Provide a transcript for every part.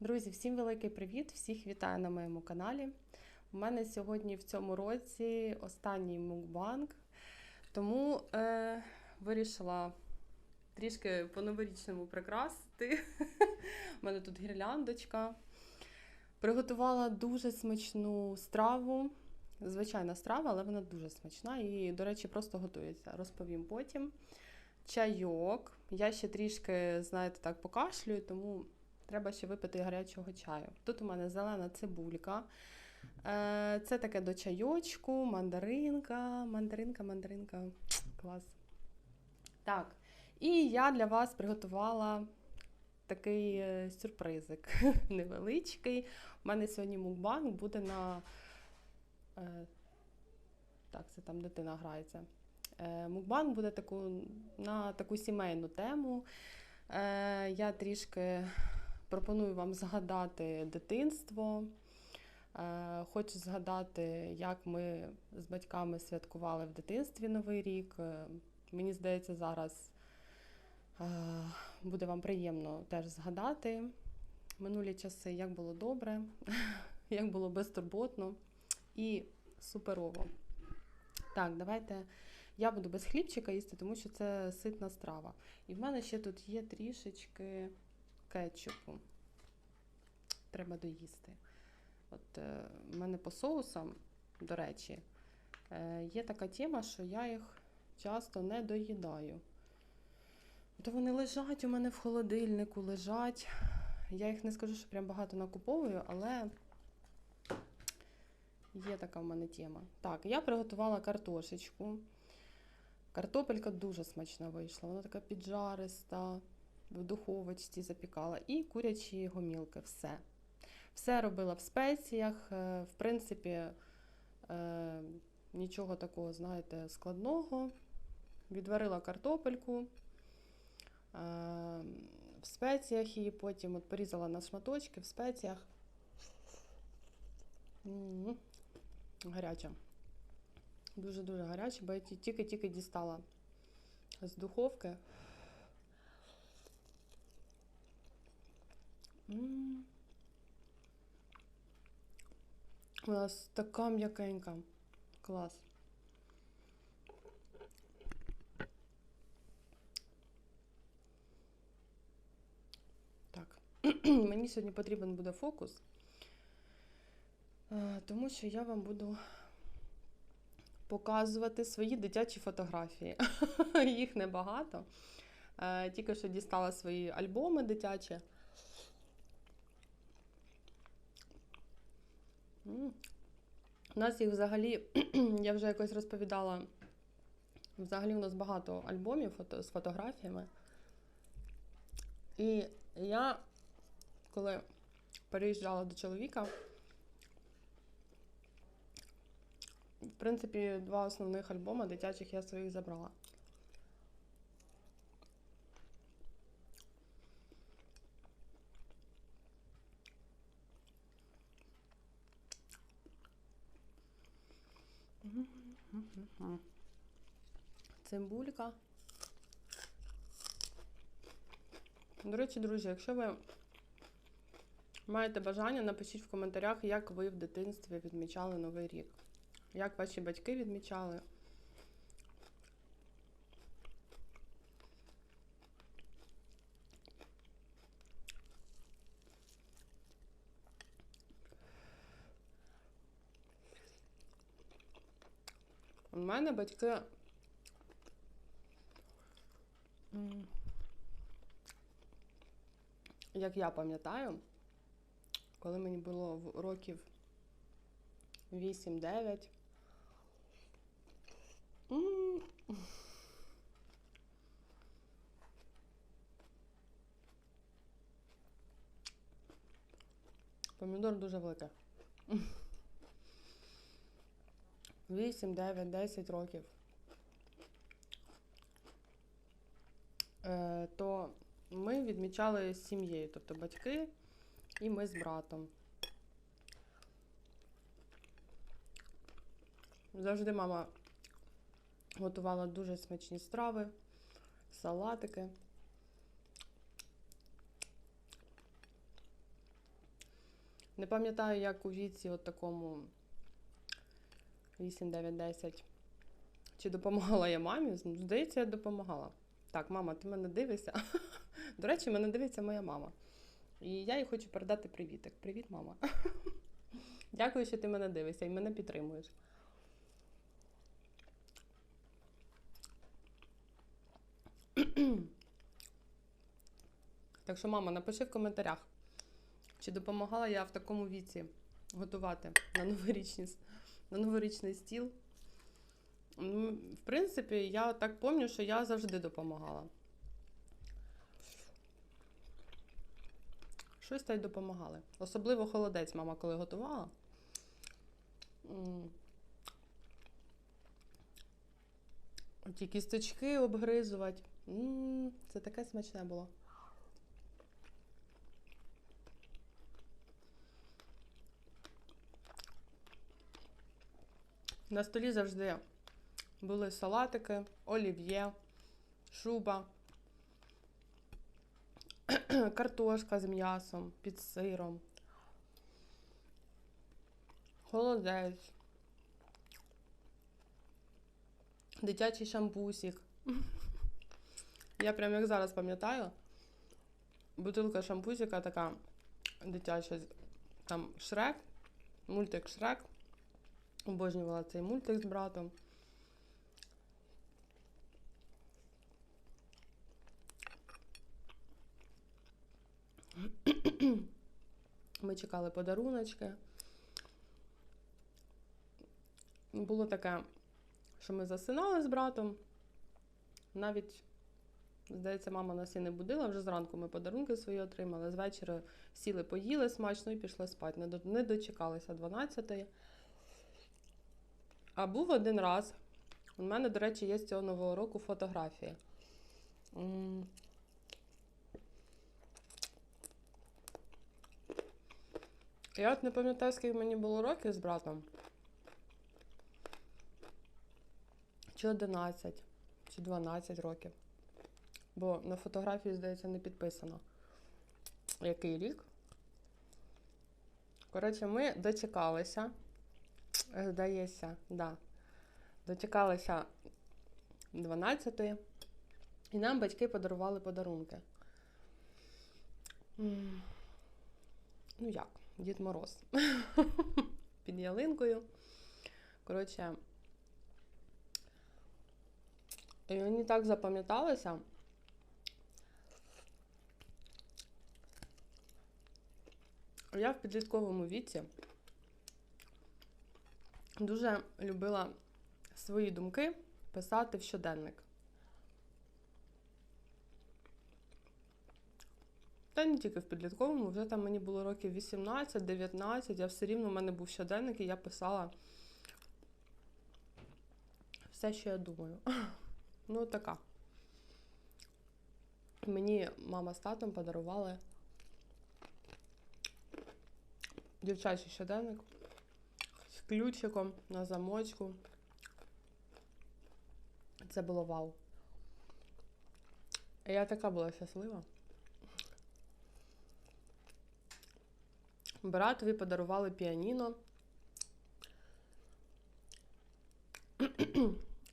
Друзі, всім великий привіт! Всіх вітаю на моєму каналі. У мене сьогодні в цьому році останній мукбанк, тому е, вирішила трішки по-новорічному прикрасити. У мене тут гірляндочка. Приготувала дуже смачну страву. Звичайна страва, але вона дуже смачна і, до речі, просто готується. Розповім потім. Чайок. Я ще трішки, знаєте, так покашлюю, тому треба ще випити гарячого чаю. Тут у мене зелена цибулька. Е, Це таке до чайочку, мандаринка, мандаринка, мандаринка. Клас. Так. І я для вас приготувала такий е, сюрпризик невеличкий. У мене сьогодні мукбанк буде на. е, Так, це там дитина грається. Мукбанк буде таку, на таку сімейну тему. Я трішки пропоную вам згадати дитинство. Е, Хочу згадати, як ми з батьками святкували в дитинстві Новий рік. Е, Мені здається, зараз е, буде вам приємно теж згадати минулі часи, як було добре, як було безтурботно і суперово. Так, давайте я буду без хлібчика їсти, тому що це ситна страва. І в мене ще тут є трішечки кетчупу. Треба доїсти. От е, в мене по соусам, до речі, е, є така тема, що я їх часто не доїдаю. То вони лежать у мене в холодильнику, лежать. Я їх не скажу, що прям багато накуповую, але є така в мене тема. Так, я приготувала картошечку. Картопелька дуже смачна вийшла. Вона така піджариста, в духовочці запікала. І курячі гомілки. Все. Все робила в спеціях. е, В принципі, е, нічого такого, знаєте, складного. Відварила картопельку. е, В спеціях її потім от порізала на шматочки в спеціях. Гаряча. Дуже-дуже гаряча, бо я тільки-тільки дістала з духовки. М. Вона така м'якенька. Клас. Так. Мені сьогодні потрібен буде фокус, тому що я вам буду показувати свої дитячі фотографії. Їх небагато. Тільки що дістала свої альбоми дитячі. У нас їх взагалі, я вже якось розповідала, взагалі у нас багато альбомів фото, з фотографіями. І я, коли переїжджала до чоловіка, в принципі, два основних альбоми дитячих я своїх забрала. Цибулька. До речі, друзі, якщо ви маєте бажання, напишіть в коментарях, як ви в дитинстві відмічали Новий рік. Як ваші батьки відмічали. У мене батьки. Як я пам'ятаю, коли мені було років 8-9. Помідор дуже великий. 8, 9, 10 років. Е, то ми відмічали з сім'єю, тобто батьки і ми з братом. Завжди мама готувала дуже смачні страви, салатики. Не пам'ятаю, як у віці от такому 8, 9, 10. Чи допомагала я мамі? Здається, я допомагала. Так, мама, ти мене дивишся. До речі, мене дивиться моя мама. І я їй хочу передати привітик. Привіт, мама. Дякую, що ти мене дивишся і мене підтримуєш. Так що, мама, напиши в коментарях, чи допомагала я в такому віці готувати на новорічні, с- на новорічний стіл. Ну, В принципі, я так пам'ятаю, що я завжди допомагала. Щось та й допомагали. Особливо холодець, мама, коли готувала. Ті кісточки обгризувати. М, Це таке смачне було. На столі завжди були салатики, олів'є, шуба, картошка з м'ясом, під сиром, холодець, дитячий шампусик. Я прям як зараз пам'ятаю, бутилка шампусика така дитяча, там Шрек, мультик Шрек. Обожнювала цей мультик з братом. Ми чекали подаруночки. Було таке, що ми засинали з братом. Навіть, здається, мама нас і не будила, вже зранку ми подарунки свої отримали. З вечора сіли, поїли смачно і пішли спати. Не дочекалися 12-ї. А був один раз. У мене, до речі, є з цього нового року фотографії. Я от не пам'ятаю, скільки мені було років з братом. Чи 11, чи 12 років. Бо на фотографії, здається, не підписано. Який рік? Коротше, ми дочекалися. Здається, да. Дочекалися 12-ї. І нам батьки подарували подарунки. Ну як, Дід Мороз. Під ялинкою. Коротше. І мені так запам'яталося. Я в підлітковому віці дуже любила свої думки писати в щоденник. Та не тільки в підлітковому, вже там мені було років 18-19, я все рівно в мене був щоденник, і я писала все, що я думаю. Ну, така. Мені мама з татом подарували дівчачий щоденник ключиком на замочку. Це було вау. Я така була щаслива. Братові подарували піаніно.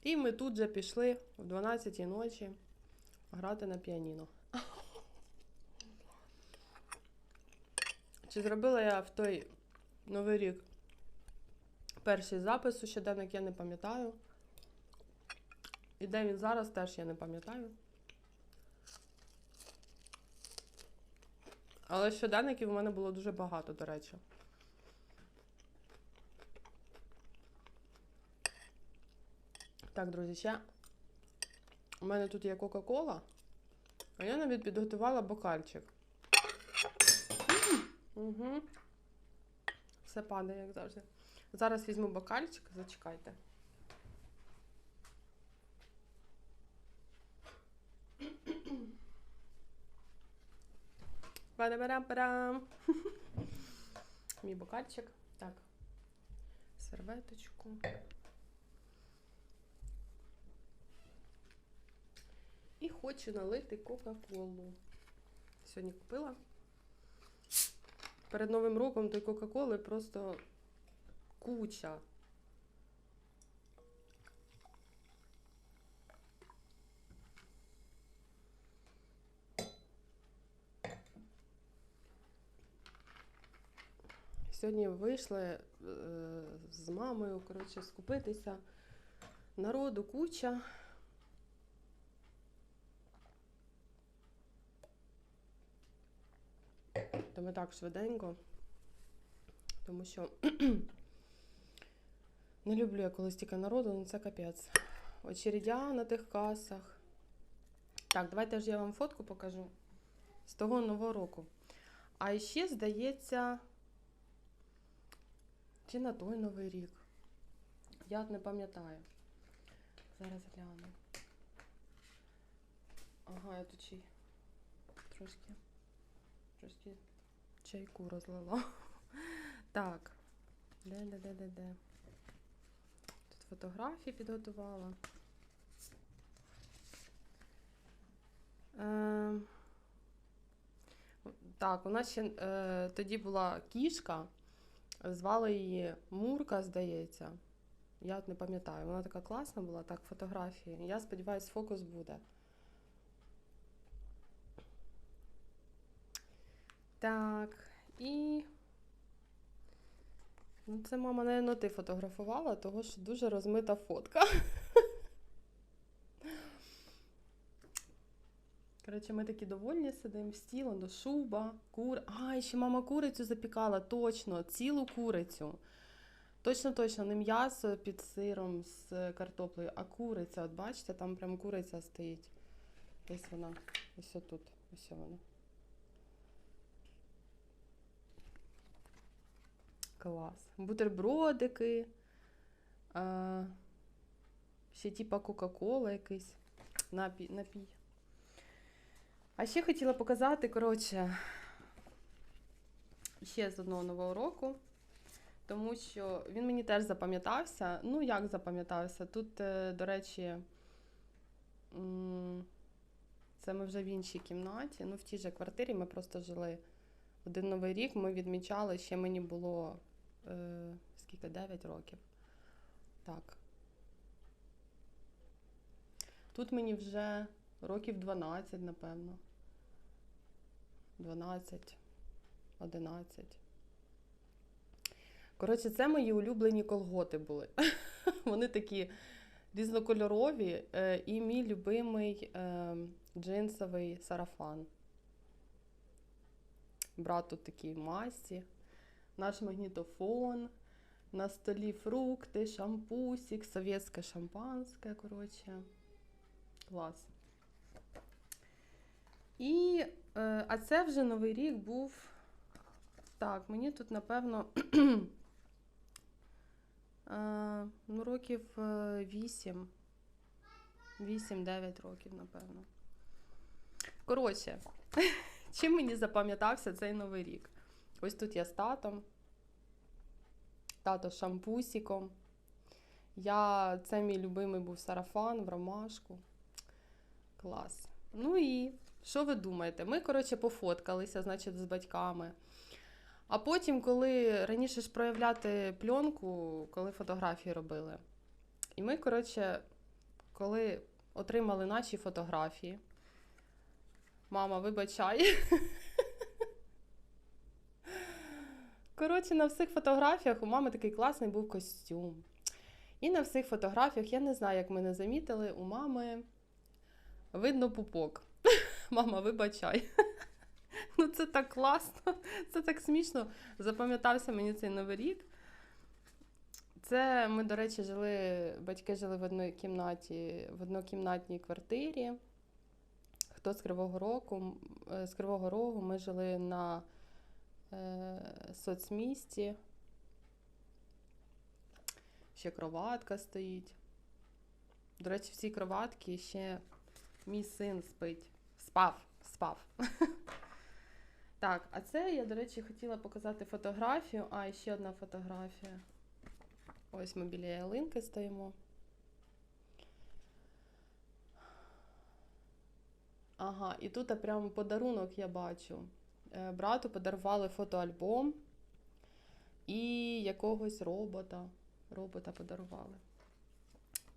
І ми тут же пішли в 12 ночі грати на піаніно. Чи зробила я в той Новий рік перший запис у щоденник, я не пам'ятаю. І де він зараз теж я не пам'ятаю. Але щоденників у мене було дуже багато, до речі. Так, друзі, ще у мене тут є Кока-Кола, а я навіть підготувала бокальчик. Угу. Все падає, як завжди. Зараз візьму бокальчик, зачекайте. Парам-парам. Мій бокальчик. Так. Серветочку. І хочу налити Кока-Колу. Сьогодні купила. перед Новим роком той Кока-Коли просто куча. Сьогодні вийшли е, з мамою, коротше, скупитися. Народу куча. То ми так швиденько, тому що не люблю я коли стільки народу, ну це капець. Очередя на тих касах. Так, давайте ж я вам фотку покажу з того нового року. А ще, здається, чи на той новий рік. Я не пам'ятаю. Зараз гляну. Ага, я тут ще трошки, трошки чайку розлила. Так. Де, фотографії підготувала. Е, так, у нас ще е, тоді була кішка, звали її Мурка, здається. Я от не пам'ятаю. Вона така класна була, так, фотографії. Я сподіваюся, фокус буде. Так, і. Ну, це мама, напевно, ти фотографувала, того що дуже розмита фотка. Коротше, ми такі довольні сидимо, стіло, до шуба, кур. А, і ще мама курицю запікала, точно, цілу курицю. Точно, точно, не м'ясо під сиром з картоплею, а куриця. От бачите, там прям куриця стоїть. Ось вона, ось тут, ось вона. Клас. Бутербродики. А, ще типа Кока-Кола якийсь. Напій. напій. А ще хотіла показати, коротше, ще з одного нового року, тому що він мені теж запам'ятався. Ну, як запам'ятався? Тут, е, до речі, це ми вже в іншій кімнаті, ну, в тій же квартирі ми просто жили один новий рік, ми відмічали, ще мені було е, скільки, 9 років. Так. Тут мені вже років 12, напевно. 12, 11. Коротше, це мої улюблені колготи були. Вони такі різнокольорові е, і мій любимий е, джинсовий сарафан. Брат тут такі масті, наш магнітофон, на столі фрукти, шампусик, совєтське шампанське, коротше. Клас. І, е, а це вже Новий рік був. Так, мені тут, напевно, е, ну, років 8. 8-9 років, напевно. Коротше, чим мені запам'ятався цей новий рік? Ось тут я з татом. Тато з шампусиком. Я, Це мій любимий був сарафан в ромашку. Клас. Ну і що ви думаєте? Ми, коротше, пофоткалися, значить, з батьками. А потім, коли раніше ж проявляти пленку, коли фотографії робили. І ми, коротше, коли отримали наші фотографії, мама, вибачай. Коротше, на всіх фотографіях у мами такий класний був костюм. І на всіх фотографіях, я не знаю, як ми не замітили, у мами видно пупок. Мама, вибачай. Ну, це так класно, це так смішно. Запам'ятався мені цей новий рік. Це ми, до речі, жили, батьки жили в одній кімнаті, в однокімнатній квартирі. Хто з Кривого Рогу, з Кривого Рогу ми жили на е, соцмісті. Ще кроватка стоїть. До речі, в цій кроватці ще мій син спить. Спав, спав. Так, а це я, до речі, хотіла показати фотографію. А, ще одна фотографія. Ось ми біля ялинки стоїмо. Ага, і тут прямо подарунок я бачу. Е, брату подарували фотоальбом і якогось робота. Робота подарували.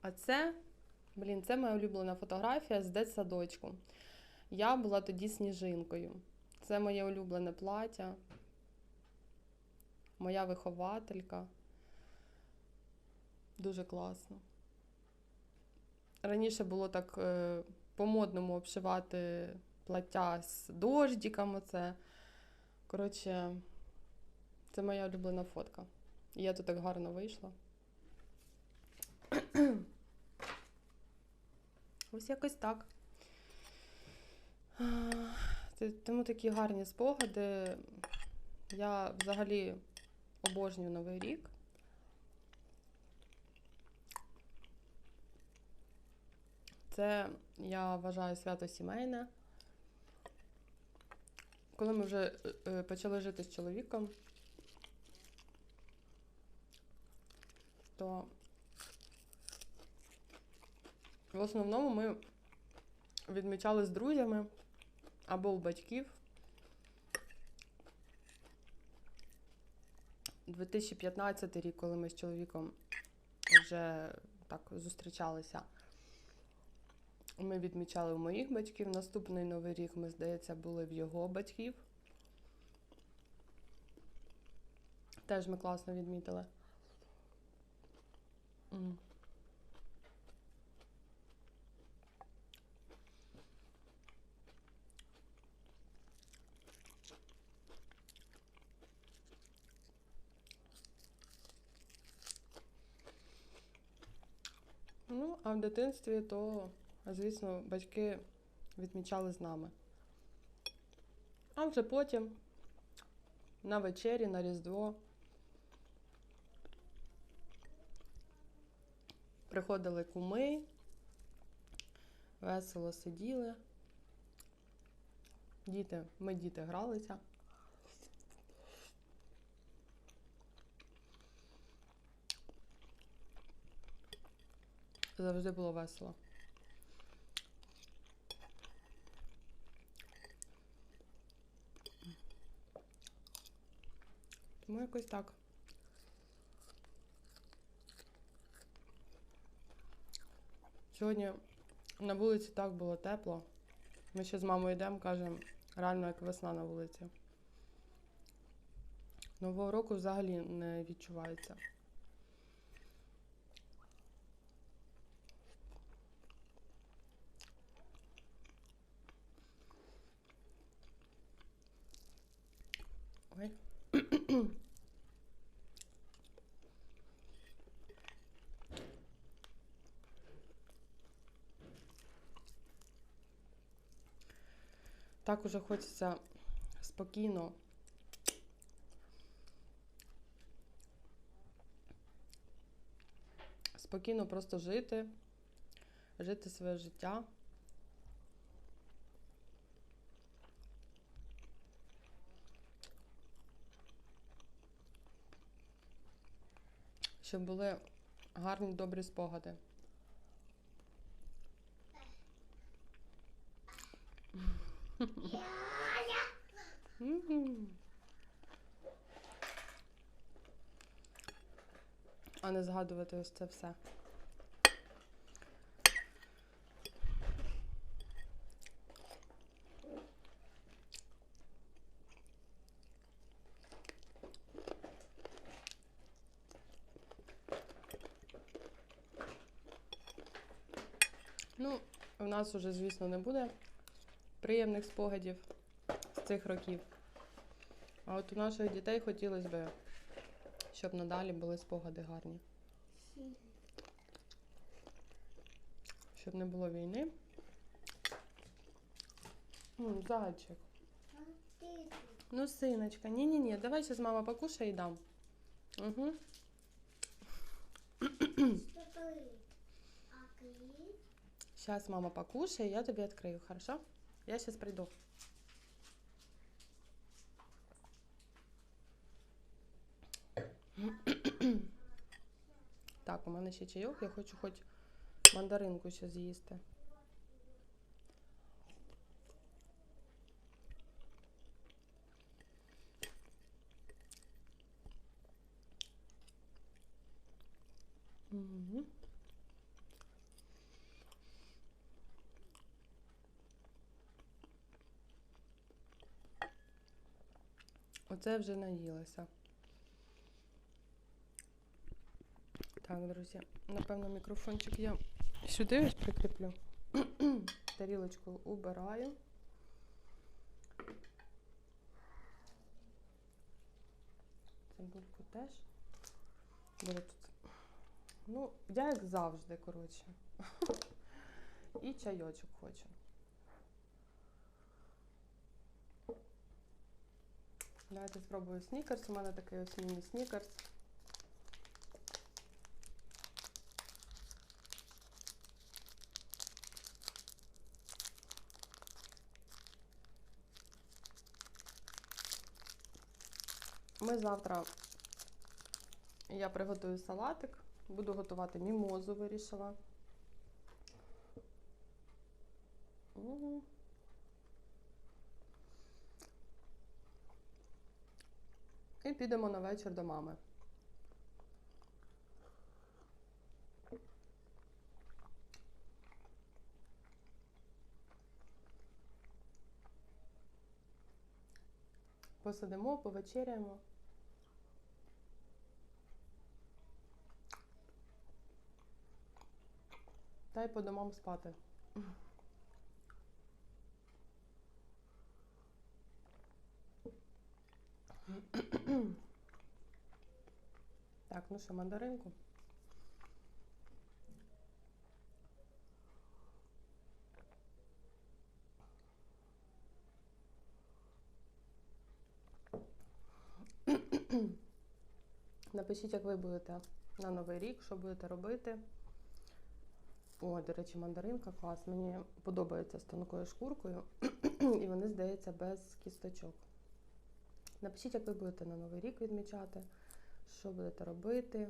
А це, блін, це моя улюблена фотографія з дитсадочку. Я була тоді сніжинкою. Це моє улюблене плаття, моя вихователька. Дуже класно. Раніше було так е, по-модному обшивати плаття з дождиком. Оце. Коротше, це моя улюблена фотка. І я тут так гарно вийшла. Ось якось так. Тому такі гарні спогади. Я взагалі обожнюю Новий рік. Це, я вважаю, свято сімейне. Коли ми вже е, е, почали жити з чоловіком, то в основному ми відмічали з друзями або у батьків. 2015 рік, коли ми з чоловіком вже так зустрічалися. Ми відмічали у моїх батьків. Наступний новий рік ми, здається, були в його батьків. Теж ми класно відмітили. Ну, а в дитинстві то, звісно, батьки відмічали з нами. А вже потім на вечері, на Різдво приходили куми, весело сиділи. Діти, ми діти гралися. Завжди було весело. Тому якось так. Сьогодні на вулиці так було тепло. Ми ще з мамою йдемо, кажемо, реально як весна на вулиці. Нового року взагалі не відчувається. Ой. Так уже хочеться спокійно. Спокійно просто жити, жити своє життя. Щоб були гарні добрі спогади. А не згадувати ось це все. Ну, у нас уже, звісно, не буде приємних спогадів з цих років. А от у наших дітей хотілося б, щоб надалі були спогади гарні. Щоб не було війни. М, зайчик. Ну, синочка, ні-ні-ні, давай зараз мама покушає і дам. Угу. Сейчас мама покушает, я тебе открою, хорошо? Я сейчас приду. Так, у мене ще чайок, я хочу хоч мандаринку ще з'їсти. Оце вже наїлася. Так, друзі, напевно, мікрофончик я сюди ось прикріплю. Тарілочку убираю. Цибульку теж. Буде тут. Ну, я як завжди, коротше. І чайочок хочу. Давайте спробую снікерс. У мене такий ось міні-снікерс. Ми завтра я приготую салатик, буду готувати мімозу, вирішила. Мгм. І підемо на вечір до мами. Посидимо, повечеряємо. Та й по домам спати. Так, ну що, мандаринку? Напишіть, як ви будете на Новий рік, що будете робити. О, до речі, мандаринка клас. Мені подобається з тонкою шкуркою, і вони, здається, без кісточок. Напишіть, як ви будете на Новий рік відмічати, що будете робити.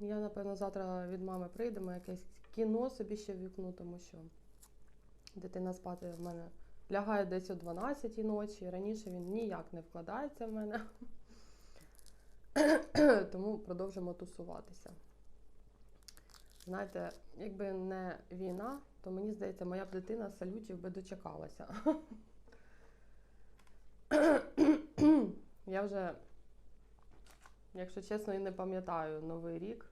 Я, напевно, завтра від мами прийдемо, якесь кіно собі ще ввікну, тому що дитина спати в мене лягає десь о 12 ночі. Раніше він ніяк не вкладається в мене. Тому продовжимо тусуватися. Знаєте, якби не війна, то мені здається, моя б дитина салютів би дочекалася. Я вже, якщо чесно, і не пам'ятаю Новий рік.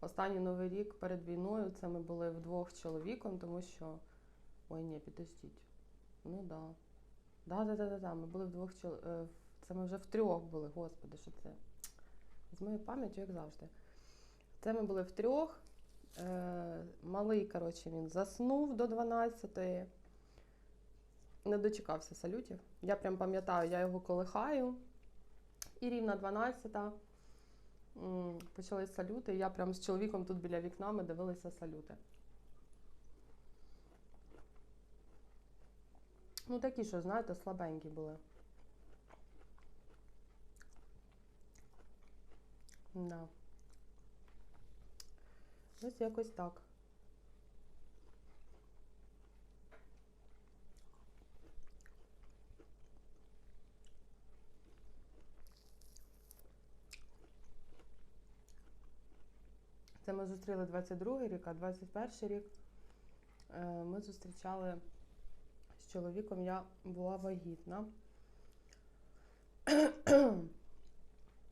Останній Новий рік перед війною це ми були вдвох з чоловіком, тому що. Ой, ні, підождіть. Ну да. Да, да, да, да, да. Ми були вдвох чол... е, Це ми вже втрьох були, господи, що це? З моєю пам'яттю, як завжди. Це ми були втрьох. Е, малий, коротше, він заснув до 12-ї. Не дочекався салютів. Я прям пам'ятаю, я його колихаю. І рівна 12-та м, почались салюти. Я прям з чоловіком тут біля вікна ми дивилися салюти. Ну, такі, що, знаєте, слабенькі були. Да. Ось якось так. Зустріли 22-й рік, а 21 рік е, ми зустрічали з чоловіком, я була вагітна.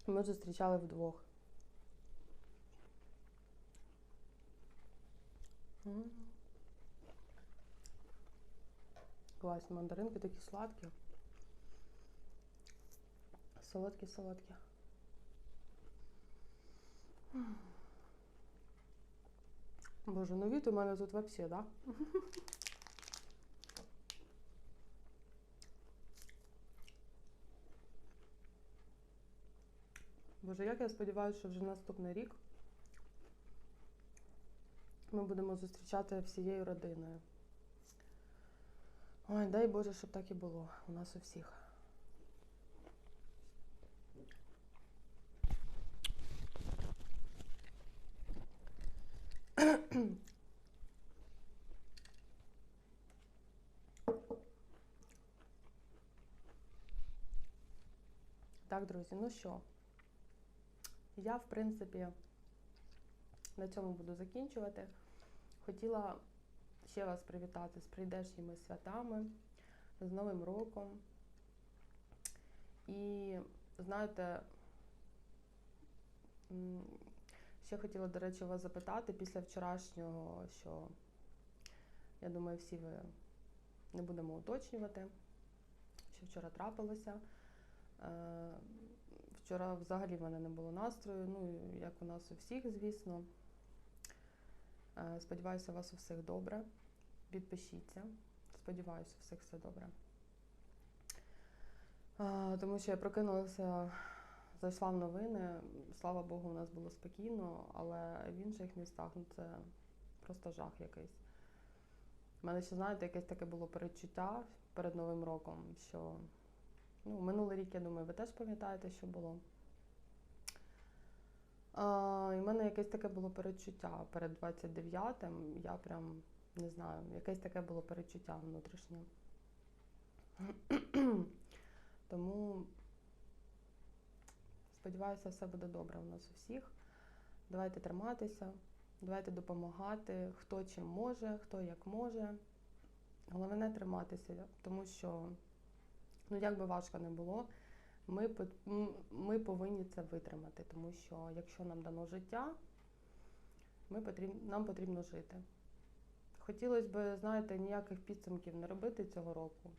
Ми зустрічали вдвох. Класні мандаринки такі сладкі. Солодкі, Боже, ну від у мене тут вообще, да? Боже, як я сподіваюся, що вже наступний рік ми будемо зустрічати всією родиною. Ой, дай Боже, щоб так і було у нас у всіх. Так, друзі, ну що? Я, в принципі, на цьому буду закінчувати. Хотіла ще вас привітати з прийдешніми святами, з Новим роком. І знаєте, ще хотіла, до речі, вас запитати після вчорашнього, що я думаю, всі ви не будемо уточнювати, що вчора трапилося. Е, Вчора взагалі в мене не було настрою, ну як у нас у всіх, звісно. Е, Сподіваюся, у вас у всіх добре. Підпишіться. Сподіваюся, у всіх все добре. Е, Тому що я прокинулася, зайшла в новини. Слава Богу, у нас було спокійно, але в інших містах ну, це просто жах якийсь. У мене ще, знаєте, якесь таке було передчуття перед Новим роком, що ну, минулий рік, я думаю, ви теж пам'ятаєте, що було. А, і в мене якесь таке було передчуття перед 29-м. Я прям не знаю, якесь таке було передчуття внутрішнє. Тому сподіваюся, все буде добре у нас у всіх. Давайте триматися, давайте допомагати, хто чим може, хто як може. Головне триматися, тому що, ну як би важко не було, ми, ми повинні це витримати, тому що якщо нам дано життя, ми потріб, нам потрібно жити. Хотілося б, знаєте, ніяких підсумків не робити цього року.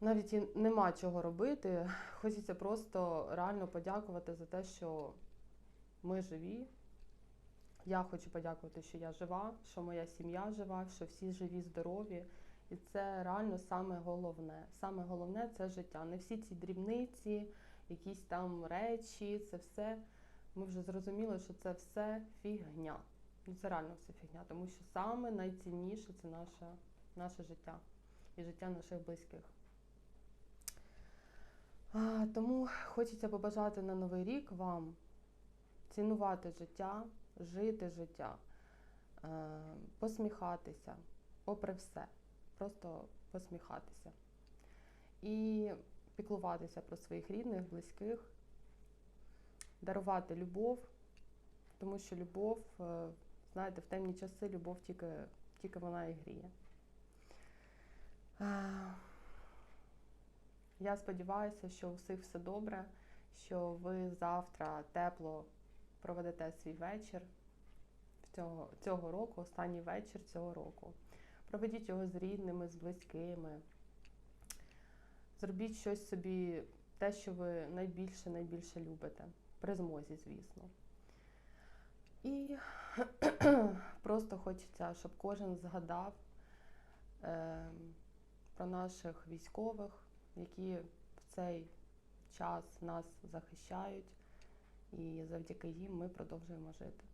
Навіть і нема чого робити. Хочеться просто реально подякувати за те, що ми живі. Я хочу подякувати, що я жива, що моя сім'я жива, що всі живі, здорові. І це реально саме головне. Саме головне це життя. Не всі ці дрібниці, якісь там речі, це все. Ми вже зрозуміли, що це все фігня. Ну це реально все фігня, тому що саме найцінніше це наше, наше життя і життя наших близьких. Тому хочеться побажати на новий рік вам цінувати життя, жити життя, е, посміхатися, попри все, просто посміхатися і піклуватися про своїх рідних, близьких, дарувати любов, тому що любов, е, знаєте, в темні часи любов тільки, тільки вона і гріє. Я сподіваюся, що у всіх все добре, що ви завтра тепло проведете свій вечір цього, цього року, останній вечір цього року. Проведіть його з рідними, з близькими. Зробіть щось собі, те, що ви найбільше, найбільше любите. При змозі, звісно. І просто хочеться, щоб кожен згадав е, про наших військових, які в цей час нас захищають, і завдяки їм ми продовжуємо жити.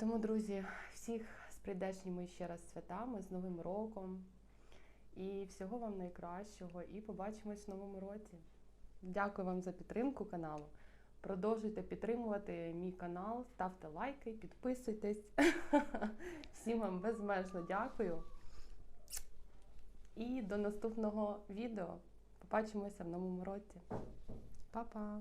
Тому, друзі, всіх з прийдешніми ще раз святами, з Новим роком. І всього вам найкращого. І побачимось в новому році. Дякую вам за підтримку каналу. Продовжуйте підтримувати мій канал, ставте лайки, підписуйтесь. Всім вам безмежно дякую. І до наступного відео. Побачимося в новому році. Па-па!